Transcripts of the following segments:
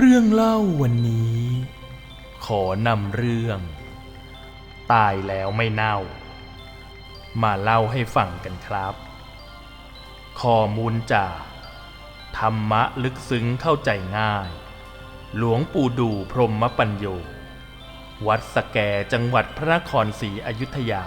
เรื่องเล่าวันนี้ ขอนำเรื่อง ตายแล้วไม่เน่า มาเล่าให้ฟังกันครับ ข้อมูลจาก ธรรมะลึกซึ้งเข้าใจง่าย หลวงปู่ดูพรหมปัญโย วัดสแกจังหวัดพระนครศรีอยุธยา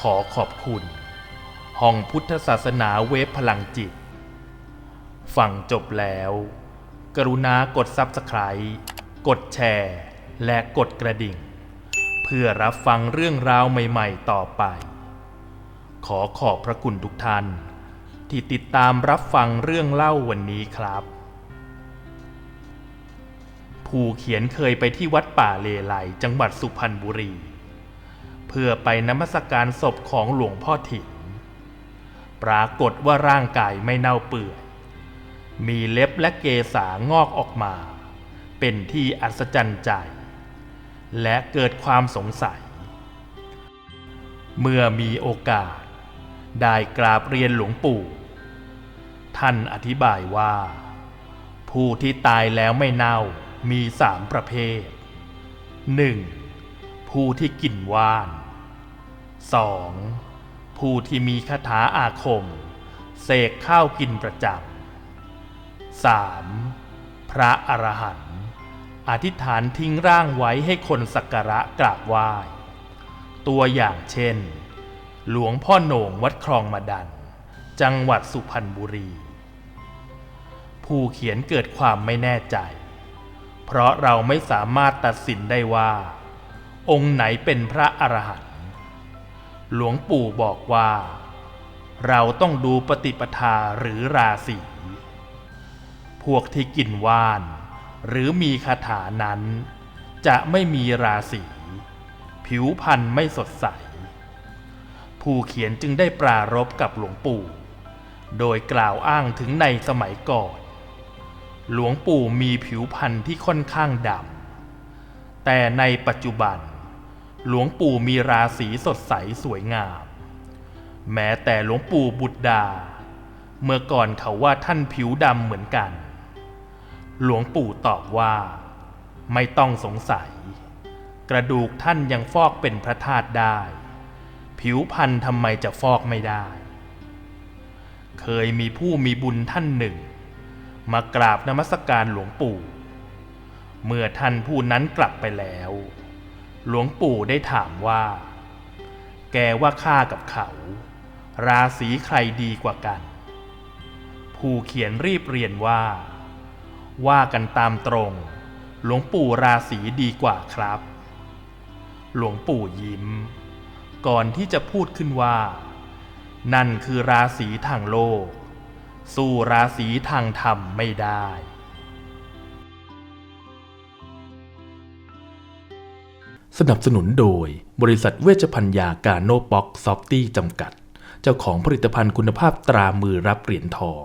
ขอขอบคุณ ห้องพุทธศาสนาเวฟพลังจิต ฟังจบแล้ว กรุณากด Subscribe กดแชร์ และกดกระดิ่ง เพื่อรับฟังเรื่องราวใหม่ๆต่อไป ขอขอบพระคุณทุกท่าน ที่ติดตามรับฟังเรื่องเล่าวันนี้ครับ ผู้เขียนเคยไปที่วัดป่าเลไลจังหวัดสุพรรณบุรี เพื่อไปนมัสการศพของหลวงพ่อถิ่นปรากฏว่าร่างกายไม่เน่าเปื่อย มีเล็บและเกสางอกออกมา เป็นที่อัศจรรย์ใจ และเกิดความสงสัย เมื่อมีโอกาส ได้กราบเรียนหลวงปู่ ท่านอธิบายว่า ผู้ที่ตายแล้วไม่เน่ามีสามประเภท 1. ผู้ที่กินว่าน 2. ผู้ที่มีคาถาอาคม เสกข้าวกินประจำ 3. พระอรหันต์อธิษฐานทิ้งร่างไว้ให้คนสักการะกราบไหว้ตัวอย่างเช่น หลวงพ่อโหน่งวัดคลองมาดัน จังหวัดสุพรรณบุรี ผู้เขียนเกิดความไม่แน่ใจ เพราะเราไม่สามารถตัดสินได้ว่า องค์ไหนเป็นพระอรหันต์หลวงปู่บอกว่า เราต้องดูปฏิปทาหรือราศี พวกที่กินว่าน หรือมีคาถานั้น จะไม่มีราศีผิวพรรณไม่สดใส ผู้เขียนจึงได้ปรารบกับหลวงปู่ โดยกล่าวอ้างถึงในสมัยก่อน หลวงปู่มีผิวพรรณที่ค่อนข้างดำ แต่ในปัจจุบัน หลวงปู่มีราศีสดใสสวยงาม แม้แต่หลวงปู่บุตรดา เมื่อก่อนเขาว่าท่านผิวดำเหมือนกัน หลวงปู่ตอบว่า ไม่ต้องสงสัย กระดูกท่านยังฟอกเป็นพระธาตุได้ ผิวพันธ์ทำไมจะฟอกไม่ได้ เคยมีผู้มีบุญท่านหนึ่ง มากราบนมัสการหลวงปู่ เมื่อท่านผู้นั้นกลับไปแล้ว หลวงปู่ได้ถามว่า แกว่าข้ากับเขา ราศีใครดีกว่ากัน ผู้เขียนรีบเรียนว่า ว่ากันตามตรง หลวงปู่ราศีดีกว่าครับ หลวงปู่ยิ้ม ก่อนที่จะพูดขึ้นว่า นั่นคือราศีทางโลก สู้ราศีทางธรรมไม่ได้สนับสนุนโดยบริษัทเวชภัญญาการโนบ็อกซอฟตี้จำกัด เจ้าของผลิตภัณฑ์คุณภาพตรามือรับเหรียญทอง